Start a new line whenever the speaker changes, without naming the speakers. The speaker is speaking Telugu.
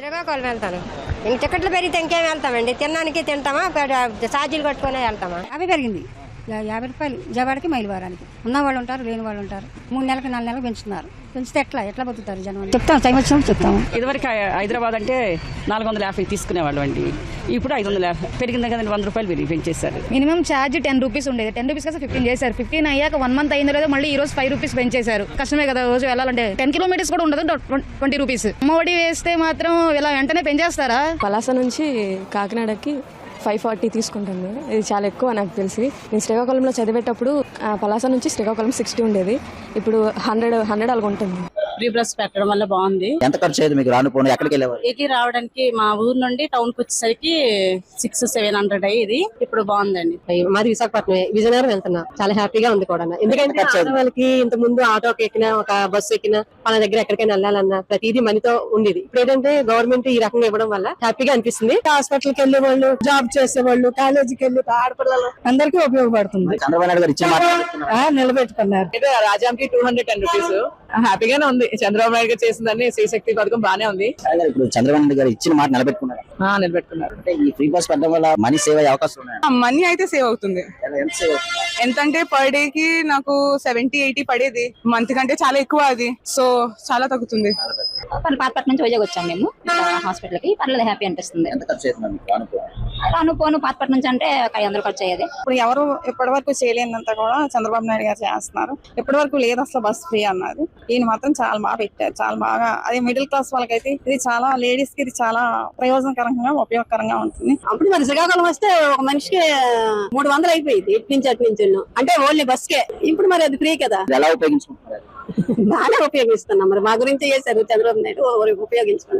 శ్రీకాకుళం వెళ్తాను. ఇంక టికెట్లు పెరిగితే ఇంకేం వెళ్తామండి? తినడానికి తింటామా? ఛార్జీలు కట్టుకునే వెళ్తామా?
అవి పెరిగింది. యాభై రూపాయలు. జవాడికి మైలు వారానికి. ఉన్న వాళ్ళు ఉంటారు లేని వాళ్ళు ఉంటారు. మూడు నెలలకు నాలుగు నెలలకు పెంచుతున్నారు. పెంచితే ఎట్లా? ఎట్లా బతుకుతారు జనం చెప్తాం టైం వచ్చినప్పుడు చెప్తాము
ఇదివరకు హైదరాబాద్ అంటే నాలుగు వందల యాభై తీసుకునేవాళ్ళు అండి. ఇప్పుడు ఐదు వందల యాభై. పెరిగింది కదండి వంద రూపాయలు పెరిగి పెంచేశారు.
మినిమం ఛార్జ్ టెన్ రూపీస్ ఉండేది. టెన్ రూపీస్ కదా ఫిఫ్టీన్ చేశారు. ఫిఫ్టీన్ అయ్యాక వన్ మంత్ అయిందో లేదో మళ్ళీ ఈ రోజు ఫైవ్ రూపీస్ పెంచేశారు. కష్టమే కదా రోజు వెళ్ళాలంటే. టెన్ కిలోమీటర్స్ కూడా ఉండదు ట్వంటీ రూపీస్. అమ్మఒడి వేస్తే మాత్రం ఇలా వెంటనే పెంచేస్తారా?
పలాస నుంచి కాకినాడకి ఫైవ్ ఫార్టీ తీసుకుంటుంది. ఇది చాలా ఎక్కువ నాకు తెలిసి. నేను శ్రీకాకుళంలో చదివేటప్పుడు పలాస నుంచి శ్రీకాకుళం సిక్స్టీ ఉండేది. ఇప్పుడు హండ్రెడ్ హండ్రెడ్ అలాగ ఉంటుంది
ఫ్రీ బస్ పెట్టడం వల్ల బాగుంది.
ఎంత ఖర్చు అయ్యేది మీకు రాను పోను? ఎక్కడికి వెళ్ళేవారు?
ఇటు రావడానికి మా ఊరు నుండి టౌన్కి వచ్చేసరికి సిక్స్ సెవెన్ హండ్రెడ్ అయ్యేది. ఇప్పుడు బాగుందండి.
మాది విశాఖపట్నం విజయనగరం వెళ్తున్నా. చాలా హ్యాపీగా ఉంది కూడా ఎందుకంటే వాళ్ళకి ఇంత ముందు ఆటోకి ఎక్కినా ఒక బస్సు ఎక్కినా వాళ్ళ దగ్గర ఎక్కడికైనా వెళ్ళాలన్నా ప్రతిదీ మనీతో ఉండేది. ఇప్పుడు ఏంటంటే గవర్నమెంట్ ఈ రకంగా ఇవ్వడం వల్ల హ్యాపీగా అనిపిస్తుంది. హాస్పిటల్కి వెళ్ళే వాళ్ళు జాబ్ చేసే వాళ్ళు కాలేజీకి వెళ్ళి ఆడపిల్లలు అందరికీ ఉపయోగపడుతుంది?
నిలబెట్టుకున్నారు.
రాజాంకి టూ హండ్రెడ్ టెన్ రూపీస్ హ్యాపీగానే ఉంది. చంద్రబాబు నాయుడు గారు చేసిందని శ్రీశక్తి పథకం బానే ఉంది.
ఇప్పుడు చంద్రబాబు నాయుడు గారు ఇచ్చిన మాట నిలబెట్టుకున్నారు?
ఆ, నిలబెట్టుకున్నారు.
అంటే ఈ ఫ్రీ బస్ పెట్టడం వల్ల మనీ సేవ్ అయ్యే అవకాశం ఉన్నాయి?
మనీ అయితే సేవ్ అవుతుంది.
ఎంత
అంటే పర్ డే కి నాకు సెవెంటీ ఎయిటీ పడేది. మంత్ కంటే చాలా ఎక్కువ అది. సో చాలా తగ్గుతుంది.
పాతపట్నం నుంచి వైజాగ్ వచ్చాం మేము. హాస్పిటల్కి పర్లేదు హ్యాపీ అనిపిస్తుంది.
ఎంత ఖర్చు రాను పోను?
పాతపట్నం నుంచి అంటే ఒక ఐదు వందలు ఖర్చు అయ్యేది
ఇప్పుడు ఎవరు ఇప్పటి వరకు చేయలేనంత కూడా చంద్రబాబు నాయుడు గారు చేస్తున్నారు. ఇప్పటి వరకు లేదు అసలు బస్ ఫ్రీ అన్నారు. ఈయన మాత్రం చాలా బాగా పెట్టారు. చాలా బాగా అదే మిడిల్ క్లాస్ వాళ్ళకైతే ఇది చాలా లేడీస్కి ఇది చాలా ప్రయోజనకరంగా ఉపయోగకరంగా ఉంటుంది.
అప్పుడు మరి శ్రీకాకుళం వస్తే ఒక మనిషికి మూడు వందలు అయిపోయింది ఇటు నుంచి అటు నుంచి అంటే ఓన్లీ బస్ కే. ఇప్పుడు మరి అది ఫ్రీ కదా?
ఎలా ఉపయోగించుకుంటున్నారు?
బాగానే ఉపయోగిస్తున్నాం. మరి మా గురించి చేశారు చంద్రబాబు నాయుడు ఉపయోగించుకుంటాం